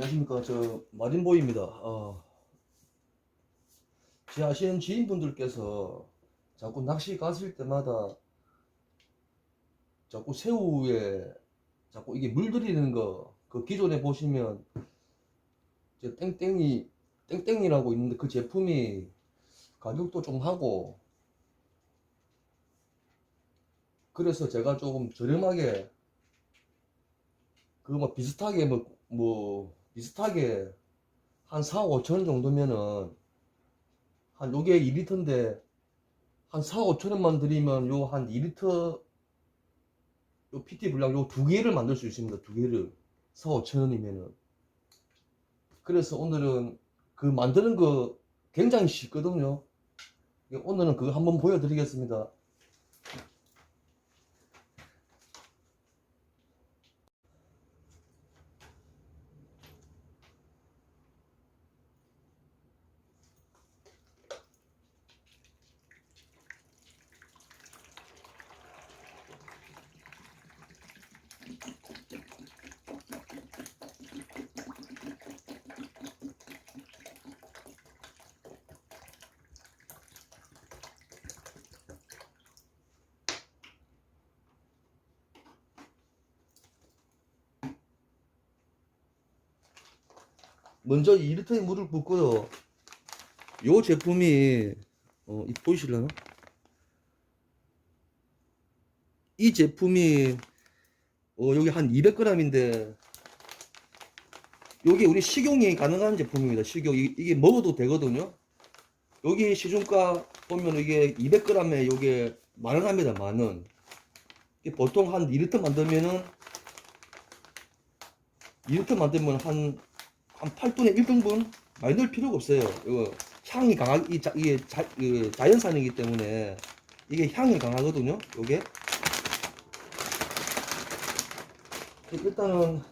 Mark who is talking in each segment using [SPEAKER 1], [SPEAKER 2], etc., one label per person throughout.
[SPEAKER 1] 안녕하십니까. 저 마린보입니다. 어, 제 아시는 지인분들께서 자꾸 낚시 가실 때마다 자꾸 새우에 자꾸 이게 물들이는 거 그 기존에 보시면 저 땡땡이 땡땡이라고 있는데 그 제품이 가격도 좀 하고 그래서 제가 조금 저렴하게 그거 뭐 비슷하게 뭐, 뭐 비슷하게 한 4, 5천 원 정도면은 한 요게 2리터인데 한 4, 5천 원만 드리면 요 한 2리터 요 PT 분량 요 두 개를 만들 수 있습니다. 두 개를 4, 5천 원이면은 그래서 오늘은 그 만드는 거 굉장히 쉽거든요. 오늘은 그거 한번 보여드리겠습니다. 먼저 2리터의 물을 붓고요. 요 제품이 어, 이 보이실려나? 이 제품이 어, 여기 한 200g인데 여기 우리 식용이 가능한 제품입니다. 식용 이, 이게 먹어도 되거든요. 여기 시중가 보면 이게 200g에 이게 만원 합니다. 만원. 보통 한 2리터 만들면은 2리터 만들면 한, 한 8분의 1등분 많이 넣을 필요가 없어요. 이거 향이 강하, 이 자, 이게 자, 이 자연산이기 때문에 이게 향이 강하거든요. 요게. 일단은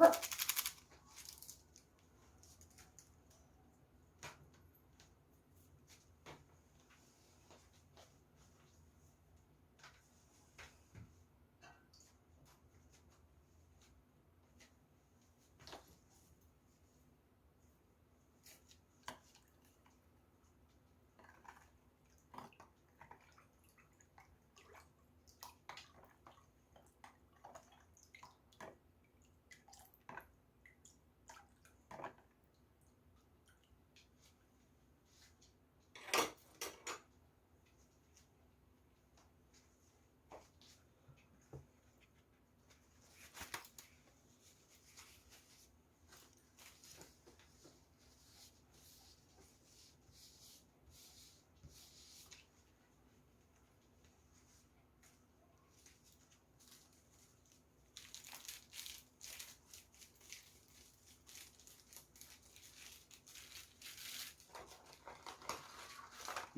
[SPEAKER 1] Huh.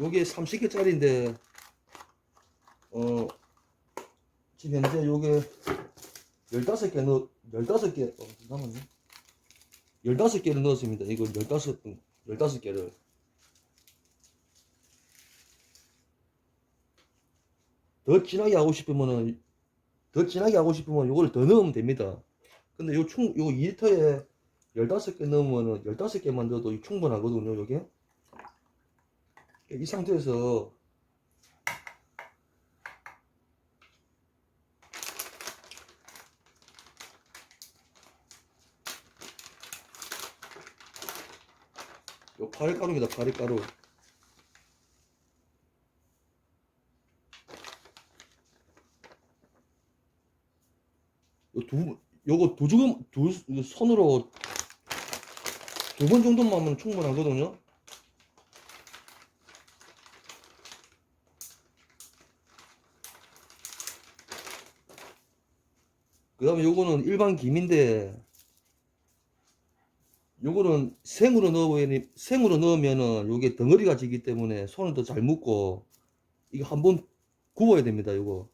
[SPEAKER 1] 요게 30개짜리인데 어 지금 현재 요게 15개 넣 15개 어 남았네 15개를 넣었습니다. 이거 15 15개를. 더 진하게 하고 싶으면은 더 진하게 하고 싶으면 요거를 더 넣으면 됩니다. 근데 요 충, 요 2리터에 15개 넣으면은 15개만 넣어도 충분하거든요 요게 이 상태에서 요 가래가루입니다. 가래가루 요 두, 요거 두 주금 두 손으로 두 번 정도만 하면 충분하거든요 그 다음에 요거는 일반 김인데 요거는 생으로 넣으면 생으로 넣으면은 요게 덩어리가 지기 때문에 손을 더 잘 묶고 이거 한번 구워야 됩니다 요거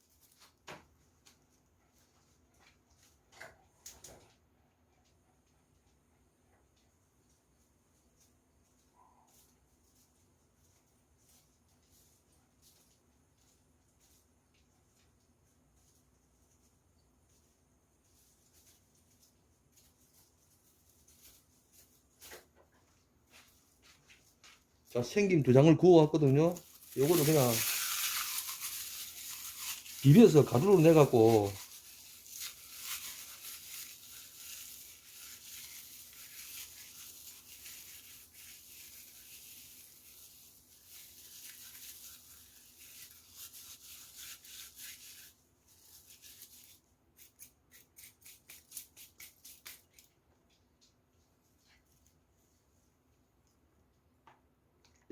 [SPEAKER 1] 자 생김 두 장을 구워 왔거든요. 요거는 그냥 비벼서 가루로 내 갖고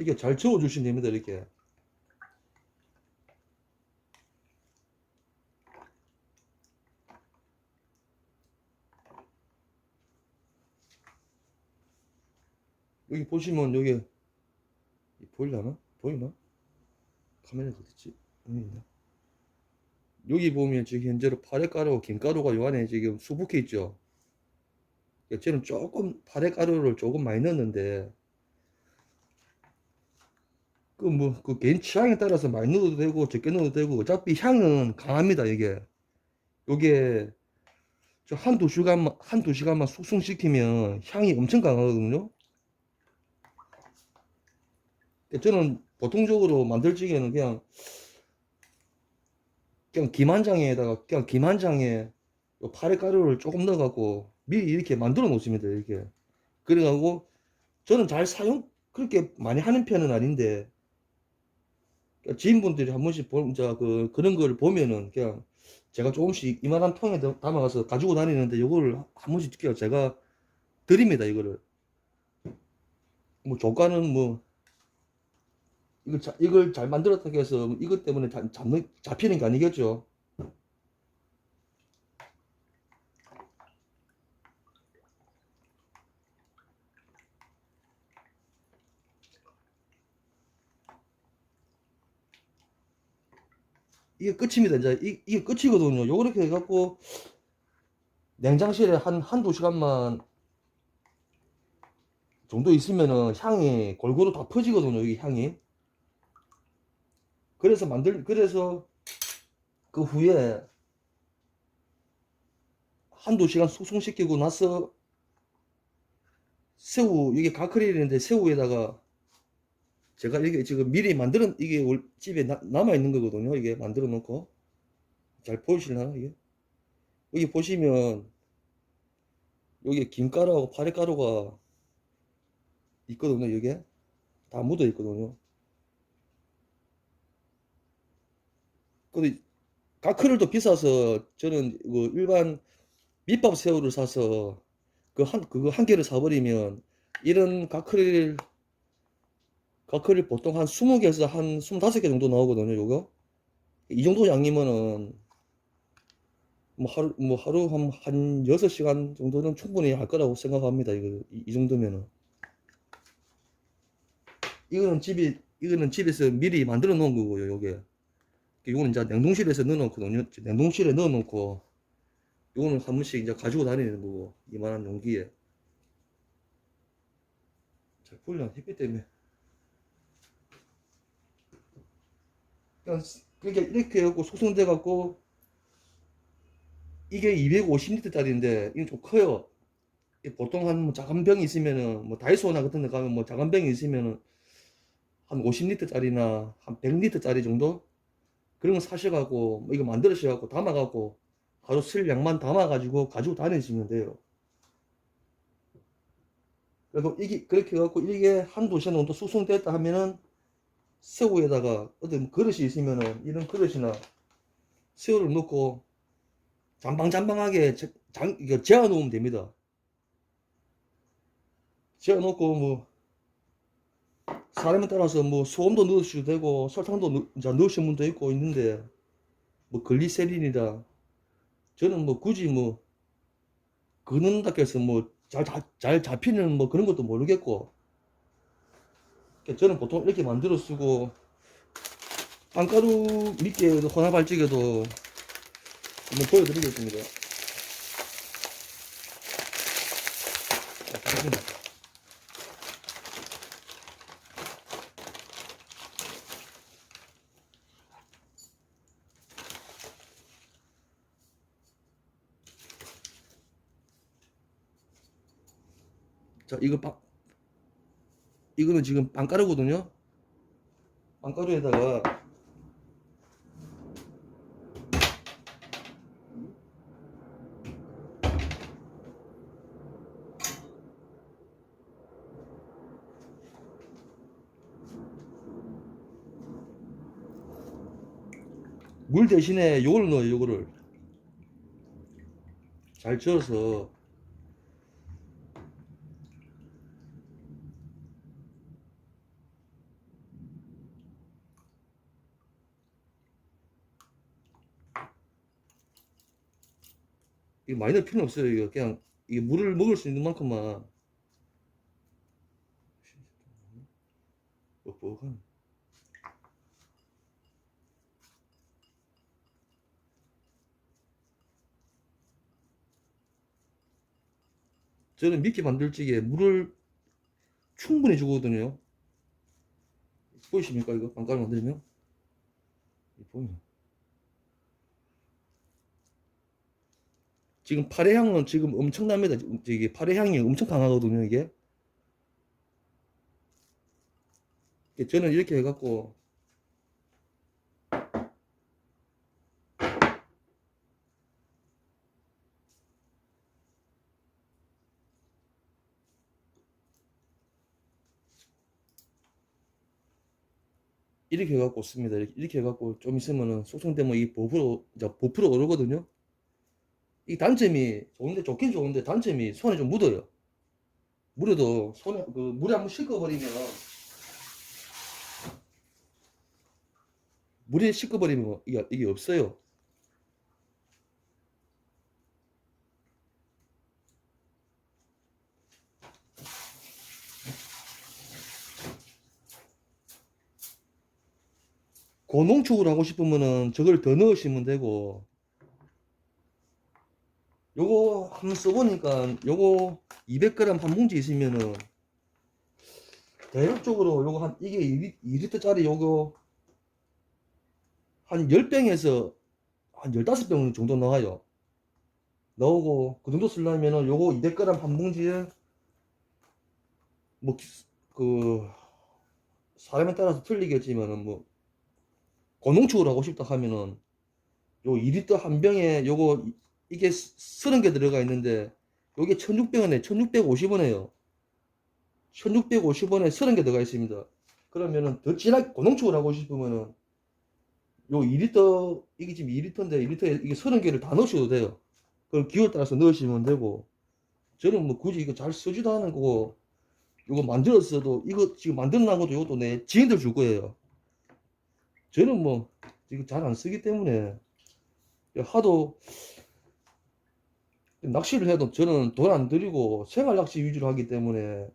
[SPEAKER 1] 이렇게 잘 저어 주시면 됩니다 이렇게 여기 보시면 여기 이 보이려나? 보이나? 어딨지? 여기 있나? 여기 보면 지금 현재로 파래가루, 김가루가 요 안에 지금 수북해 있죠? 그러니까 저는 조금 파래가루를 조금 많이 넣었는데 그 뭐 그 개인 취향에 따라서 많이 넣어도 되고 적게 넣어도 되고 어차피 향은 강합니다 이게. 요게 저 한두 시간만 한두 시간만 숙성시키면 향이 엄청 강하거든요. 저는 보통적으로 만들찌개는 그냥 그냥 김한 장에다가 그냥 김한 장에 요 파래 가루를 조금 넣어갖고 미리 이렇게 만들어 놓습니다 이렇게. 그래가지고 저는 잘 사용 그렇게 많이 하는 편은 아닌데 그러니까 지인분들이 한 번씩 보, 자, 그, 그런 걸 보면은 그냥 제가 조금씩 이만한 통에 담- 담아가서 가지고 다니는데 요거를 한 번씩 그냥 제가 드립니다 이거를. 뭐 조가는 뭐 이걸, 자, 이걸 잘 만들었다고 해서 이것 때문에 잡, 잡는, 잡히는 게 아니겠죠 이게 끝입니다. 이제 이, 이게 끝이거든요. 요렇게 해갖고 냉장실에 한 한두 시간만 정도 있으면은 향이 골고루 다 퍼지거든요. 이게 향이. 그래서 만들 그래서 그 후에 한두 시간 숙성시키고 나서 새우 이게 가크릴인데 새우에다가 제가 이게 지금 미리 만들은 이게 올- 집에 나- 남아 있는 거거든요. 이게 만들어 놓고 잘 보이실라나 이게 여기 보시면 여기 김가루하고 파래가루가 있거든요. 여기에 다 묻어 있거든요. 근데 가크릴도 비싸서 저는 그 일반 밑밥 새우를 사서 그 한 그거 한 개를 사버리면 이런 가크릴 가크릴 보통 한 20개에서 한 25개 정도 나오거든요, 요거. 이 정도 양이면은 뭐 하루 뭐 하루 한, 한 6시간 정도는 충분히 할 거라고 생각합니다. 이거 이, 이 정도면은. 이거는 집이 이거는 집에서 미리 만들어 놓은 거고요, 요게. 요거는 이제 냉동실에서 넣어 놓거든요. 냉동실에 넣어 놓고, 요거는 한 번씩 이제 가지고 다니는 거고, 이만한 용기에. 잘 풀려, 햇빛 때문에. 그러니까 이렇게 해갖고 소성돼 갖고, 이게 250리터짜리인데, 이건 좀 커요. 이 보통 한 뭐 작은 병이 있으면은, 뭐 다이소나 같은 데 가면 뭐 작은 병이 있으면은, 한 50리터짜리나 한 100리터짜리 정도? 그런 거 사셔갖고, 뭐 이거 만들으셔갖고, 담아갖고, 하루 쓸 양만 담아가지고 가지고 다니시면 돼요. 그래도 이게, 그렇게 해갖고, 이게 한두 시간 정도 숙성됐다 하면은, 새우에다가, 뭐 그릇이 있으면은, 이런 그릇이나, 새우를 넣고, 잠방잠방하게 제- 장, 이거 재워 놓으면 됩니다. 재워 놓고, 뭐, 사람에 따라서 뭐 소금도 넣으셔도 되고 설탕도 넣, 이제 넣으시는 분도 있고 있는데 뭐 글리세린이다 저는 뭐 굳이 뭐 그는다고 해서 뭐 잘 잘 잡히는 뭐 그런 것도 모르겠고 저는 보통 이렇게 만들어 쓰고 빵가루 밑에 혼합발찌개도 한번 보여드리겠습니다. 자, 이거 빵, 이거는 지금 빵가루거든요. 빵가루에다가 물 대신에 요걸 넣어요, 요거를. 잘 저어서 많이 넣을 필요는 없어요. 이거 그냥 이게 물을 먹을 수 있는 만큼만 뻑뻑한 저는 미끼 만들찌개에 물을 충분히 주거든요. 보이십니까 이거 빵가루 만들면? 보이나? 지금 파래 향은 지금 엄청납니다. 이게 파래 향이 엄청 강하거든요, 이게. 저는 이렇게 해갖고 이렇게 해갖고 씁니다. 이렇게, 해갖고 좀 있으면은 숙성되면 이 부풀어 이제 부풀어 오르거든요. 이 단점이 좋은데 좋긴 좋은데 단점이 손에 좀 묻어요. 묻어도 손에 그 물에 한번 씻어버리면 물에 씻어버리면 이게, 이게 없어요. 고농축을 하고 싶으면은 저걸 더 넣으시면 되고 요거 한번 써보니까 요거 200g 한 봉지 있으면은 대략적으로 요거 한 이게 2리터 짜리 요거 한 10병에서 한 15병 정도 나와요. 나오고 그 정도 쓰려면은 요거 200g 한 봉지에 뭐 그 사람에 따라서 틀리겠지만은 뭐 고농축을 하고 싶다 하면은 요 2리터 한 병에 요거 이게 30개 들어가 있는데 요게 1600원에 1650원에요. 1650원에 30개 들어가 있습니다. 그러면은 더 진하게 고농축을 하고 싶으면은 요 2리터 이게 지금 2리터인데 2리터에 이게 30개를 다 넣으셔도 돼요. 그럼 기호에 따라서 넣으시면 되고 저는 뭐 굳이 이거 잘 쓰지도 않은 거고 이거 만들었어도 이거 지금 만들어놓은 것도 이것도 내 지인들 줄 거예요. 저는 뭐 이거 잘 안 쓰기 때문에 하도 낚시를 해도 저는 돈 안 들이고 생활 낚시 위주로 하기 때문에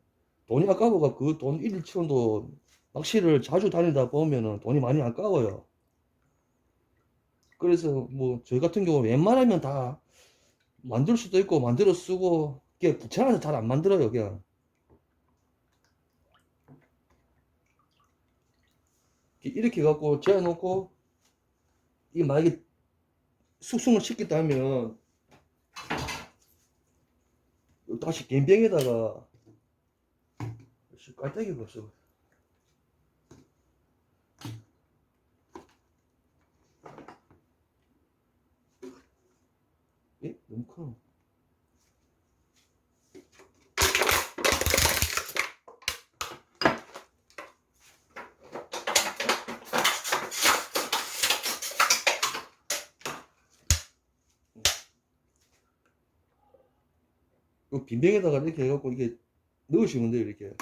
[SPEAKER 1] 돈이 아까워가 그 돈 1, 2천원도 낚시를 자주 다니다 보면은 돈이 많이 아까워요. 그래서 뭐 저희 같은 경우 웬만하면 다 만들 수도 있고 만들어 쓰고 그게 귀찮아서 잘 안 만들어요 그냥 이렇게 갖고 재워놓고 이게 만약에 숙성을 시켰다 하면 다시 gem병에다가 깔때기가 없어 예? 너무 커 이 빈병에다가 이렇게 해갖고 이게 넣으시면 돼요 이렇게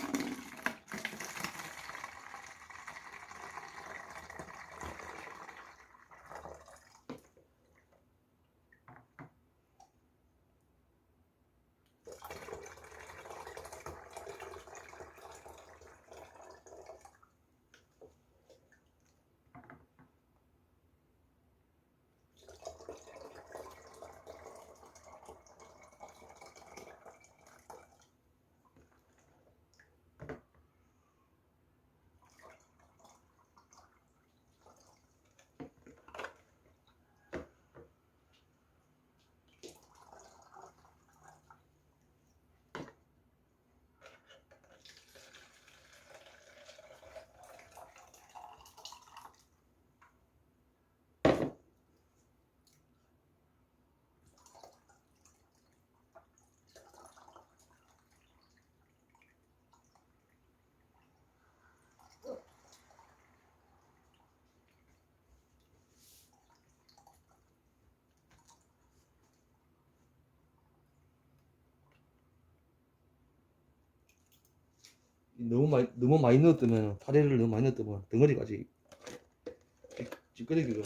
[SPEAKER 1] 너무 많이 너무 많이 넣었다면 타레를 너무 많이 넣었다면 덩어리까지. 찌끄레기가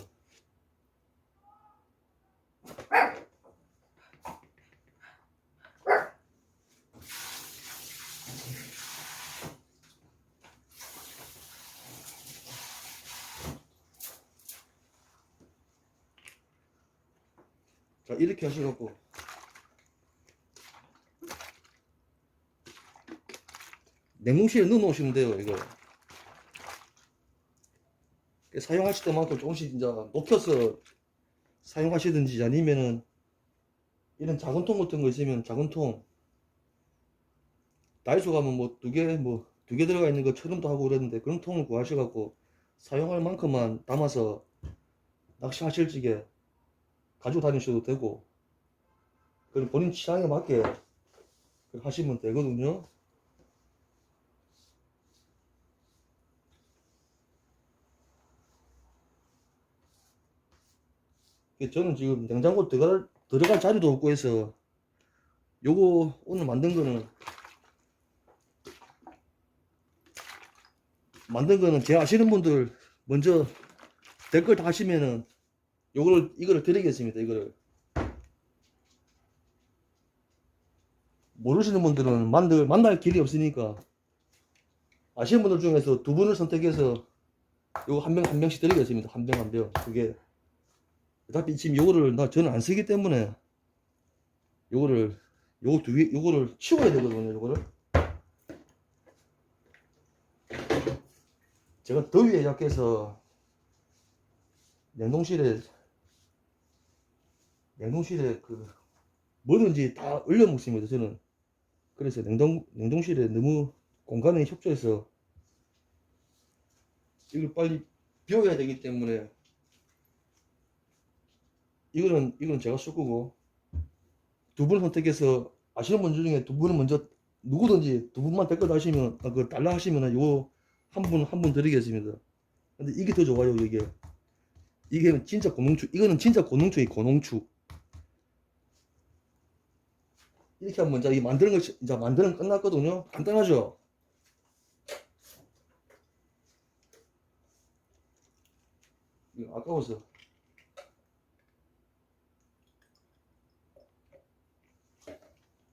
[SPEAKER 1] 자 이렇게 하셔갖고 냉동실에 넣어 놓으시면 돼요 이거. 사용하실 때만큼 조금씩 이제 녹여서 사용하시든지 아니면은 이런 작은 통 같은 거 있으면 작은 통 다이소 가면 뭐 두 개 뭐 두 개 들어가 있는 것처럼도 하고 그러는데 그런 통을 구하셔갖고 사용할 만큼만 담아서 낚시하실 적에 가지고 다니셔도 되고 그럼 본인 취향에 맞게 하시면 되거든요 저는 지금 냉장고 들어갈, 들어갈 자리도 없고 해서 요거 오늘 만든 거는 만든 거는 제 아시는 분들 먼저 댓글 다 하시면은 요거를 이거를 드리겠습니다 이거를. 모르시는 분들은 만들, 만날 길이 없으니까 아시는 분들 중에서 두 분을 선택해서 요거 한 명 한 명씩 드리겠습니다. 한 병 한병 그게 어차피 지금 요거를 나 저는 안 쓰기 때문에 요거를 요거 두 개, 요거를 치워야 되거든요 요거를. 제가 더위에 약해서 냉동실에 냉동실에 그 뭐든지 다 얼려 먹습니다 저는. 그래서 냉동 냉동실에 너무 공간에 협조해서 이걸 빨리 비워야 되기 때문에 이거는 이거는 제가 쓸 거고 두 분 선택해서 아시는 분들 중에 두 분은 먼저 누구든지 두 분만 댓글 하시면 아, 그 달라 하시면은 요거 한분 한 분 드리겠습니다. 근데 이게 더 좋아요 이게 이게 진짜 고농축 이거는 진짜 고농축이 고농축 이렇게 하면 이제 이 만드는 거 이제 만드는 거 끝났거든요. 간단하죠. 이거 아까워서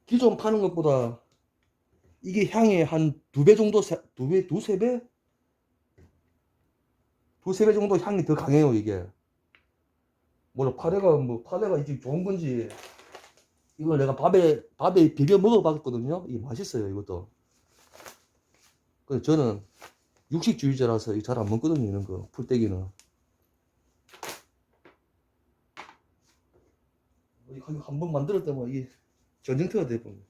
[SPEAKER 1] 기존 파는 것보다 이게 향이 한 두 배 정도, 두 배, 두세 배? 두세 배 정도 향이 더 강해요, 이게. 물론 파래가 뭐 파래가 이게 좋은 건지 이걸 내가 밥에 밥에 비벼 먹어봤거든요. 이게 맛있어요, 이것도. 그래서 저는 육식주의자라서 잘 안 먹거든요, 이런 거 풀떼기는. 한번 만들었 때면 이게 전쟁터가 돼버려.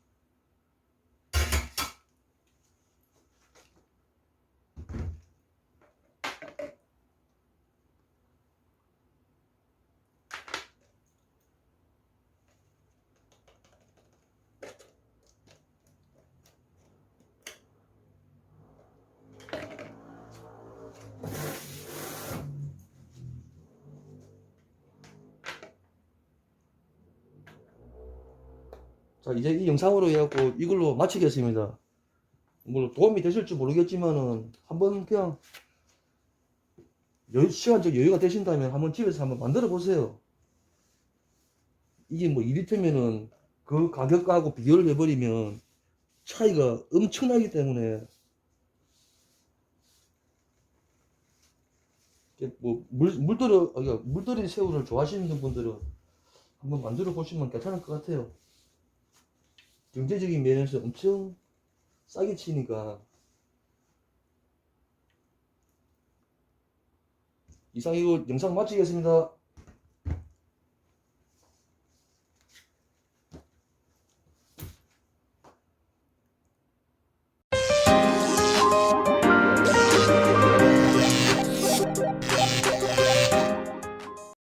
[SPEAKER 1] 자, 이제 이 영상으로 해갖고 이걸로 마치겠습니다. 뭐 도움이 되실지 모르겠지만은 한번 그냥 여유, 시간적 여유가 되신다면 한번 집에서 한번 만들어 보세요. 이게 뭐 2리터면은 그 가격하고 비교를 해버리면 차이가 엄청나기 때문에 뭐 물, 물들어, 아, 물들인 새우를 좋아하시는 분들은 한번 만들어 보시면 괜찮을 것 같아요. 경제적인 면에서 엄청 싸게 치니까 이상 이거 영상 마치겠습니다.